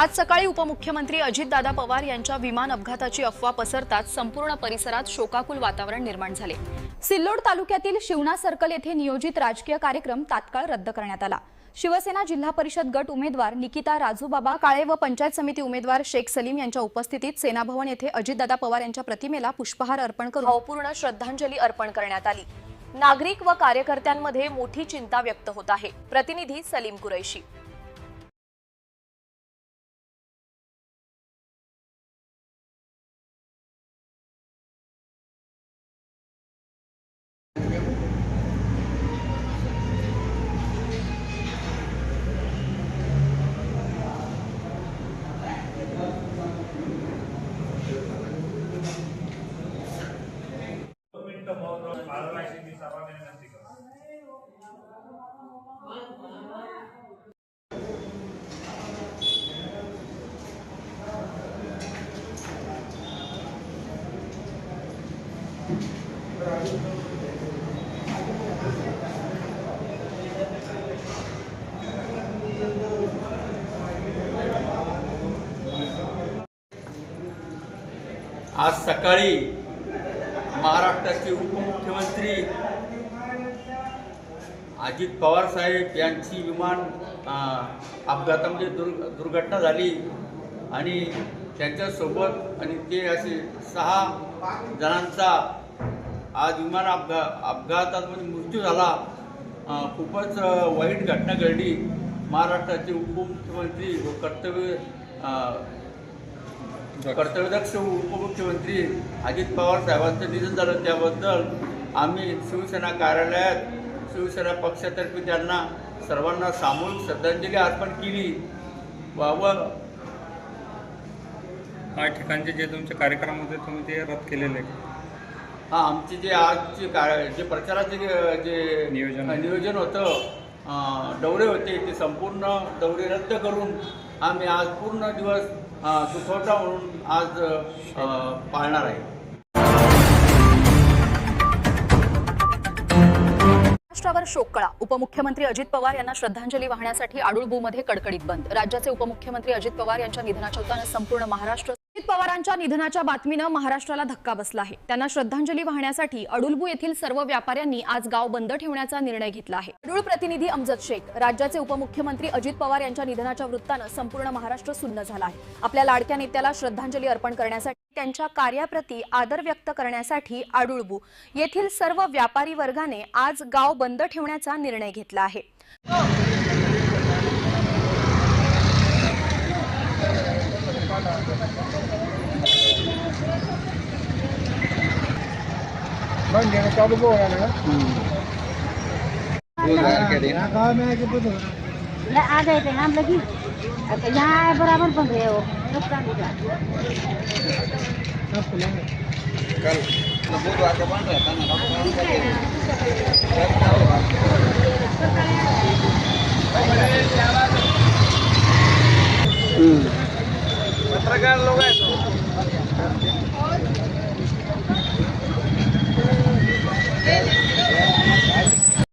आज सकाळी उपमुख्यमंत्री अजितदादा पवार यांच्या विमान अपघाताची अफवा पसरताच संपूर्ण परिसरात शोकाकुल वातावरण निर्माण झाले. सिल्लोड तालुक्यातील शिवणा सर्कल येथे नियोजित राजकीय कार्यक्रम तात्काळ रद्द करण्यात आला. शिवसेना जिल्हा परिषद गट उमेदवार निकिता राजूबाबा काळे व पंचायत समिती उमेदवार शेख सलीम यांच्या उपस्थितीत सेनाभवन येथे अजितदादा पवार यांच्या प्रतिमेला पुष्पहार अर्पण करून भावपूर्ण श्रद्धांजली अर्पण करण्यात आली. नागरिक व कार्यकर्त्यांमध्ये मोठी चिंता व्यक्त होत आहे. प्रतिनिधी सलीम कुरैशी. आज सकाळी महाराष्ट्राचे उपमुख्यमंत्री अजित पवार साहेब यांची विमान अपघातामध्ये दुर् दुर्घटना झाली आणि त्यांच्यासोबत आणि ते असे सहा जणांचा आज विमान अपघा अपघातामध्ये म्हणजे मृत्यू झाला. खूपच वाईट घटना घडली. महाराष्ट्राचे उपमुख्यमंत्री व कर्तव्य कर्तव्यदक्ष उपमुख्यमंत्री अजित पवार साहेबांचं निधन झालं. त्याबद्दल आम्ही शिवसेना कार्यालयात शिवसेना पक्षातर्फे त्यांना सर्वांना सामूहिक श्रद्धांजली अर्पण केली. व व हा ठिकाणचे जे तुमच्या होते तुम्ही ते रद्द केलेले आहे हा आमचे जे आजचे काय जे प्रचाराचे जे- नियोजन. नियोजन होतं अं, दौरे होते ते संपूर्ण दौरे रद्द करून आम्ही आज पूर्ण दिवस अं, दुखवटा म्हणून आज पाळणार आहे. महाराष्ट्रावर शोककळा उपमुख्यमंत्री अजित पवार यांना श्रद्धांजली वाहण्यासाठी आडुळबूमध्ये कडकडीत बंद. राज्याचे उपमुख्यमंत्री अजित पवार यांच्या निधनाच्या संपूर्ण महाराष्ट्र पवारांच्या निधनाच्या बातमीनं महाराष्ट्राला धक्का बसला आहे. त्यांना श्रद्धांजली वाहण्यासाठी अडुलबू येथील सर्व व्यापाऱ्यांनी आज गाव बंद ठेवण्याचा निर्णय घेतला आहे. अडुळ प्रतिनिधी अमजद शेख राज्याचे उपमुख्यमंत्री अजित पवार यांच्या निधनाच्या वृत्तानं संपूर्ण महाराष्ट्र सुन्न झाला आहे. आपल्या लाडक्या नेत्याला श्रद्धांजली अर्पण करण्यासाठी त्यांच्या कार्याप्रती आदर व्यक्त करण्यासाठी आडुळबू येथील सर्व व्यापारी वर्गाने आज गाव बंद ठेवण्याचा निर्णय घेतला आहे. Bang, jangan coba gue nih. Hmm. Hmm. Hmm. Hmm. Hmm. cargarlo.